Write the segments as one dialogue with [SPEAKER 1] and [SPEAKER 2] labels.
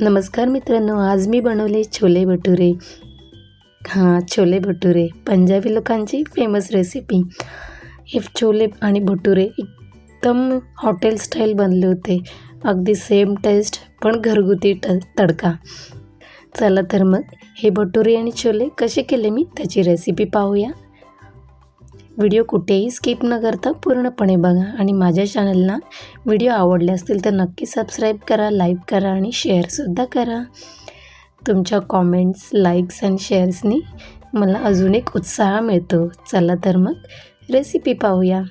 [SPEAKER 1] नमस्कार मित्रांनो आज मी बनवले छोले भटुरे. हां छोले भटुरे. पंजाबी लोकांची फेमस रेसिपी हे छोले आणि भटुरे एकदम हॉटेल स्टाईल बनले होते. अगदी सेम टेस्ट पण घरगुती ट तडका. चला तर मग हे भटुरे आणि छोले कसे केले मी त्याची रेसिपी पाहूया. व्हिडिओ कुठेही स्किप न करता पूर्णपणे बघा आणि माझ्या चॅनलला व्हिडिओ आवडले असतील तर नक्की सबस्क्राईब करा लाईक करा आणि शेअरसुद्धा करा. तुमच्या कॉमेंट्स लाईक्स आणि शेअर्सनी मला अजून एक उत्साह मिळतो. चला तर मग रेसिपी पाहूया.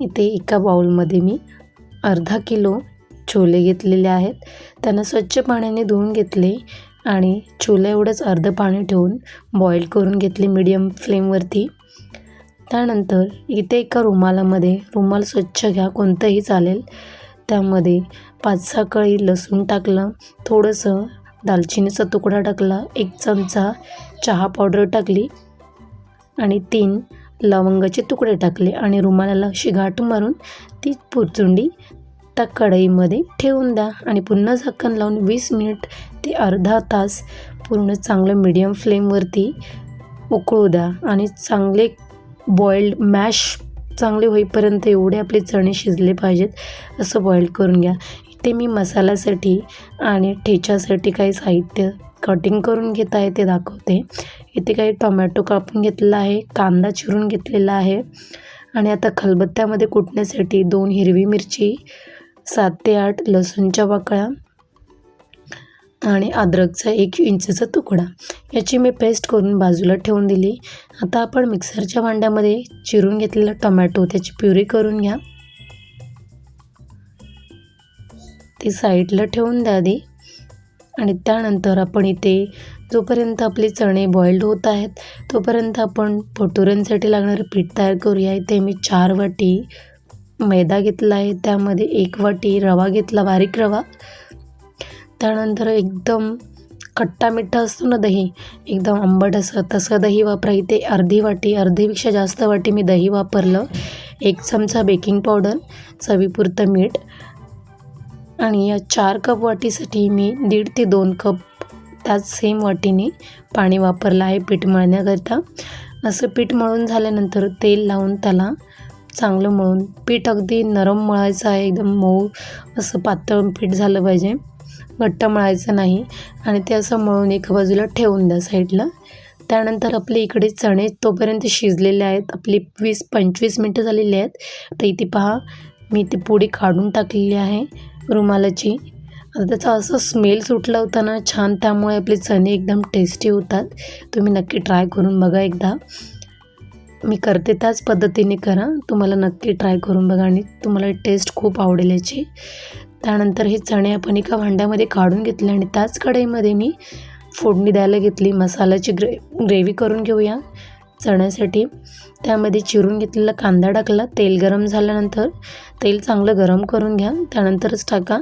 [SPEAKER 1] इथे एका बाउलमध्ये मी अर्धा किलो छोले घेतलेले आहेत. त्यांना स्वच्छ पाण्याने धुवून घेतले. आणि छोले एवढंच अर्धं पाणी ठेवून बॉईल करून घेतले मीडियम फ्लेमवरती त्यानंतर इथे एका रुमालामध्ये रुमाल स्वच्छ घ्या कोणतंही चालेल. त्यामध्ये पाच सहा कळी लसूण टाकलं थोडंसं दालचिनीचा तुकडा टाकला एक चमचा चहा पावडर टाकली आणि तीन लवंगाचे तुकडे टाकले आणि रुमालाला अशी गाठ मारून ती पुरचुंडी त्या कढईमध्ये ठेवून द्या आणि पुन्हा झाकण लावून वीस मिनिट ते अर्धा तास पूर्ण चांगलं मिडियम फ्लेमवरती उकळू द्या आणि चांगले बॉईल्ड मॅश चांगले होईपर्यंत एवढे आपले चणे शिजले पाहिजेत असं बॉईल करून घ्या. इथे मी मसाल्यासाठी आणि ठेच्यासाठी काही साहित्य कटिंग करून घेत आहे ते दाखवते. इथे काही टोमॅटो कापून घेतलेला आहे कांदा चिरून घेतलेला आहे आणि आता खलबत्त्यामध्ये कुटण्यासाठी दोन हिरवी मिरची सात ते आठ लसूणच्या वाकळ्या आणि अद्रकचा एक इंचचा तुकडा. याची मी पेस्ट करून बाजूला ठेवून दिली. आता आपण मिक्सरच्या भांड्यामध्ये चिरून घेतलेला टोमॅटो त्याची प्युरी करून घ्या. ती साईडला ठेवून द्या आधी. आणि त्यानंतर आपण इथे जोपर्यंत आपले चणे बॉईल्ड होत आहेत तोपर्यंत आपण भटुऱ्यांसाठी लागणारं पीठ तयार करूया. इथे मी चार वाटी मैदा घेतला आहे. त्यामध्ये एक वाटी रवा घेतला बारीक रवा. त्यानंतर एकदम खट्टा मिठ्ठा असतो ना दही एकदम आंबट असं. तसं दही वापरा. इथे अर्धी वाटी अर्धीपेक्षा जास्त वाटी मी दही वापरलं. एक चमचा बेकिंग पावडर चवीपुरतं मीठ आणि या चार कप वाटीसाठी मी दीड ते दोन कप त्याच सेम वाटीने पाणी वापरलं आहे पीठ मळण्याकरता. असं पीठ मळून झाल्यानंतर तेल लावून त्याला चांगलं मळून पीठ अगदी नरम मळायचं आहे एकदम मऊ असं पातळ पीठ झालं पाहिजे. घट्ट मळायचं नाही आणि ते असं मळून एका बाजूला ठेवून द्या साईडला. त्यानंतर आपले इकडे चणे तोपर्यंत शिजलेले आहेत. आपली वीस पंचवीस मिनटं झालेली आहेत. तर इथे पहा मी ती पुडी काढून टाकलेली आहे रुमालाची. आता त्याचा असं स्मेल सुटला होता ना छान त्यामुळे आपले चणे एकदम टेस्टी होतात. तुम्ही नक्की ट्राय करून बघा एकदा. मी करते त्याच पद्धतीने करा. तुम्हाला नक्की ट्राय करून बघा आणि तुम्हाला टेस्ट खूप आवडेल याची. त्यानंतर हे चणे आपण एका भांड्यामध्ये काढून घेतले आणि त्याच कढईमध्ये मी फोडणी द्यायला घेतली. मसाल्याची ग्रे ग्रेव्ही करून घेऊया. चण्यासाठी त्यामध्ये चिरून घेतलेला कांदा टाकला. तेल गरम झाल्यानंतर तेल चांगलं गरम करून घ्या. त्यानंतरच टाका.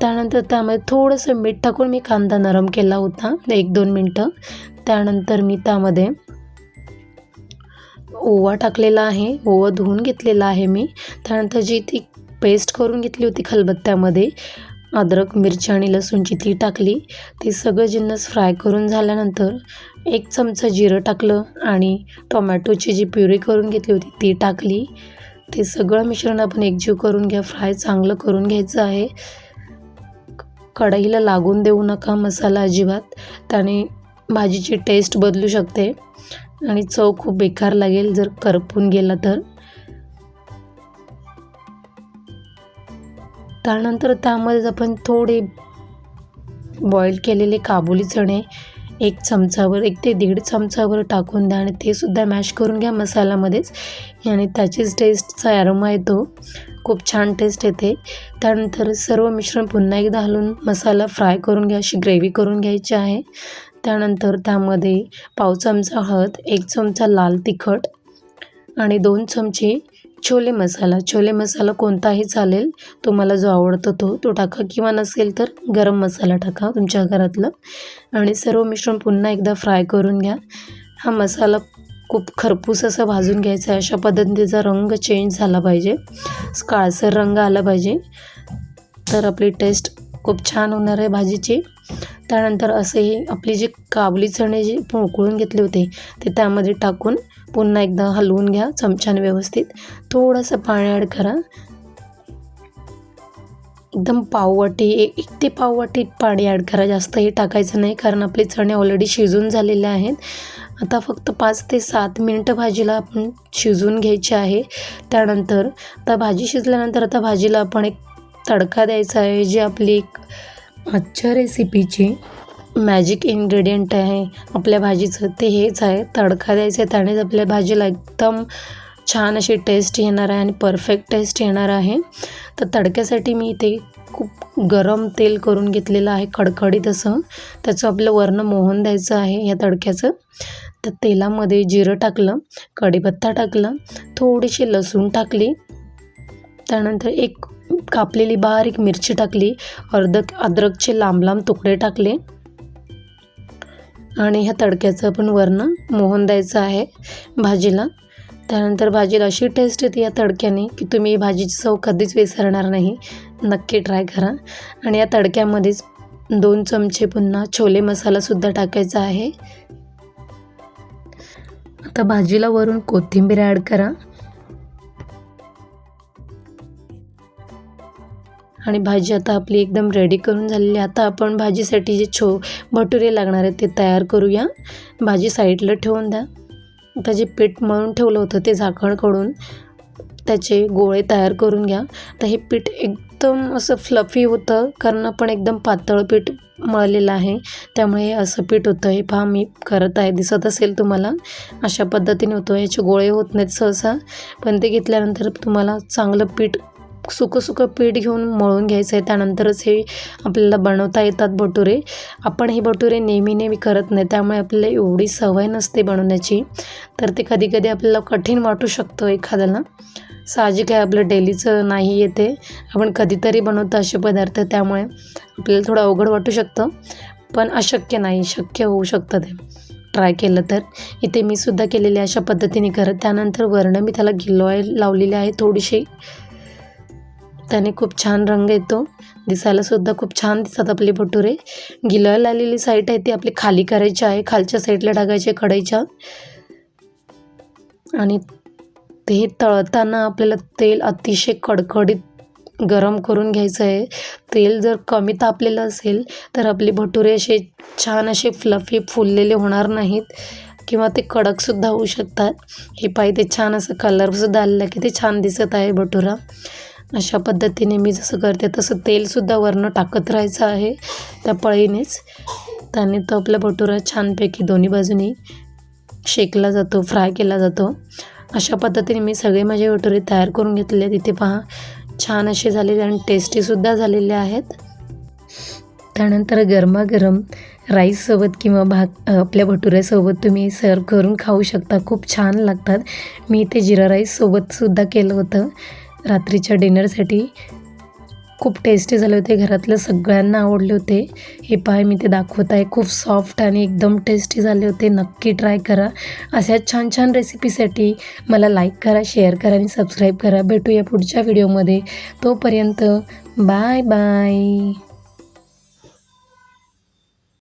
[SPEAKER 1] त्यानंतर त्यामध्ये थोडंसं मीठ टाकून मी कांदा नरम केला होता. एक दोन मिनटं. त्यानंतर मी त्यामध्ये ओवा टाकलेला आहे. ओवा धुवून घेतलेला आहे मी. त्यानंतर जी ती पेस्ट करून घेतली होती खलबत्त्यामध्ये. अद्रक मिरची आणि लसूणची ती टाकली ती सगळं जिन्नस फ्राय करून झाल्यानंतर एक चमचा जिरं टाकलं आणि टोमॅटोची जी प्युरी करून घेतली होती ती टाकली. ते सगळं मिश्रण आपण एकजीव करून घ्या फ्राय चांगलं करून घ्यायचं आहे. कढईला लागून देऊ नका मसाला अजिबात त्याने भाजीची टेस्ट बदलू शकते आणि चव खूप बेकार लागेल जर करपून गेला तर. त्यानंतर त्यामध्येच आपण थोडे बॉईल केलेले काबुली चणे एक चमचावर एक ते दीड चमचावर टाकून द्या आणि ते सुद्धा मॅश करून घ्या मसाल्यामध्येच. आणि त्याचीच टेस्टचा ॲरोमा येतो. खूप छान टेस्ट येते. त्यानंतर सर्व मिश्रण पुन्हा एकदा हलवून मसाला फ्राय करून घ्या अशी ग्रेव्ही करून घ्यायची आहे. त्यानंतर त्यामध्ये पाव चमचा हळद एक चमचा लाल तिखट आणि दोन चमचे छोले मसाला. छोले मसाला कोणताही चालेल. तुम्हाला जो आवडतो तो तो टाका. किंवा नसेल तर गरम मसाला टाका तुमच्या घरातलं. आणि सर्व मिश्रण पुन्हा एकदा फ्राय करून घ्या. हा मसाला खूप खरपूस असं भाजून घ्यायचा आहे. अशा पद्धतीचा रंग चेंज झाला पाहिजे. काळसर रंग आला पाहिजे. तर आपली टेस्ट खूप छान होणार आहे भाजीची. त्यानंतर असेही आपली जी काबली चणे जे आपण उकळून घेतले होते ते त्यामध्ये टाकून पुन्हा एकदा हलवून घ्या चमच्याने व्यवस्थित. थोडंसं पाणी ॲड करा. एकदम पाववाटी एक एक ते पाववाटी पाणी ॲड करा. जास्तही टाकायचं नाही कारण आपले चणे ऑलरेडी शिजून झालेले आहेत. आता फक्त पाच ते सात मिनटं भाजीला आपण शिजवून घ्यायची आहे. त्यानंतर आता भाजी शिजल्यानंतर आता भाजीला आपण एक तडका द्यायचा आहे जी आपली एक आजच्या रेसिपीची मॅजिक इन्ग्रेडियंट आहे. आपल्या भाजीचं ते हेच आहे. तडका द्यायचा आहे त्यानेच आपल्या भाजीला एकदम छान अशी टेस्ट येणार आहे आणि परफेक्ट टेस्ट येणार आहे. तर तडक्यासाठी मी इथे खूप गरम तेल करून घेतलेलं आहे कडकडीत असं. त्याचं आपलं वर्ण मोहन द्यायचं आहे या तडक्याचं. तर तेलामध्ये जिरं टाकलं कढीपत्ता टाकला थोडीशी लसूण टाकली. त्यानंतर एक कापलेली बारीक मिरची टाकली अर्ध अद्रकचे लांब लांब तुकडे टाकले. आणि ह्या तडक्याचं पण वर्ण मोहन द्यायचं आहे भाजीला. त्यानंतर भाजीला अशी टेस्ट येते या तडक्याने की तुम्ही भाजीची चव कधीच विसरणार नाही. नक्की ट्राय करा. आणि या तडक्यामध्येच दोन चमचे पुन्हा छोले मसालासुद्धा टाकायचा आहे. आता भाजीला वरून कोथिंबीर ॲड करा. आणि भाजी आता आपली एकदम रेडी करून झालेली आहे. आता आपण भाजीसाठी जे छो भटुरे लागणार आहेत ते तयार करूया. भाजी साईडला ठेवून द्या. आता जे पीठ मळून ठेवलं होतं ते झाकण काढून त्याचे गोळे तयार करून घ्या. तर हे पीठ एकदम असं फ्लफी होतं कारण आपण एकदम पातळ पीठ मळलेलं आहे. त्यामुळे असं पीठ होतं. हे पहा मी करत आहे. दिसत असेल तुम्हाला. अशा पद्धतीने होतं. याचे गोळे होत नाहीत सहसा. पण ते घेतल्यानंतर तुम्हाला चांगलं पीठ सुकं सुकं पीठ घेऊन मळून घ्यायचं आहे. त्यानंतरच हे आपल्याला बनवता येतात भटुरे. आपण हे भटुरे नेहमी नेहमी करत नाही त्यामुळे आपल्याला एवढी सवय नसते बनवण्याची. तर ते कधी कधी आपल्याला कठीण वाटू शकतं एखाद्याला. साहजिक आहे आपलं डेलीचं नाही येते. आपण कधीतरी बनवतो असे पदार्थ त्यामुळे आपल्याला थोडं अवघड वाटू शकतं. पण अशक्य नाही शक्य होऊ शकतं ते. ट्राय केलं तर. इथे मी सुद्धा केलेले अशा पद्धतीने करत त्यानंतर वर्ण मी त्याला गिलोय लावलेली आहे थोडीशी. त्याने खूप छान रंग येतो. दिसायलासुद्धा खूप छान दिसतात आपले भटुरे. गिलोय आलेली साईट आहे ती आपली खाली करायची आहे. खालच्या साईडला टाकायचे कढईच्या. आणि ते तळताना आपल्याला तेल अतिशय कडकडीत गरम करून घ्यायचं आहे. तेल जर कमी तापलेलं असेल तर आपले भटुरे असे छान असे फ्लफी फुललेले होणार नाहीत. किंवा ते कडकसुद्धा होऊ शकतात. हे पाहिजे छान असं कलरसुद्धा आलेला की ते छान दिसत आहे भटुरा. अशा पद्धतीने मी जसं करते तसं तेलसुद्धा वरनं टाकत राहायचं आहे त्या पळीनेच. त्याने तो आपला भटुरा छानपैकी दोन्ही बाजूनी शेकला जातो फ्राय केला जातो. अशा पद्धतीने मी सगळे माझे भटुरे तयार करून घेतले तिथे पहा छान असे झालेले आणि टेस्टीसुद्धा झालेले आहेत. त्यानंतर गरमागरम राईससोबत किंवा भात आपल्या भटुऱ्यासोबत तुम्ही सर्व करून खाऊ शकता. खूप छान लागतात. मी इथे जिरा राईससोबतसुद्धा केलं होतं. रात्रीच्या डिनरसाठी खूप टेस्टी झाले होते. घरातलं सगळ्यांना आवडले होते. हे पाय मी ते दाखवत आहे खूप सॉफ्ट आणि एकदम टेस्टी झाले होते. नक्की ट्राय करा. अशा छान छान रेसिपीसाठी मला लाईक करा शेअर करा आणि सबस्क्राईब करा. भेटूया पुढच्या व्हिडिओमध्ये तोपर्यंत बाय बाय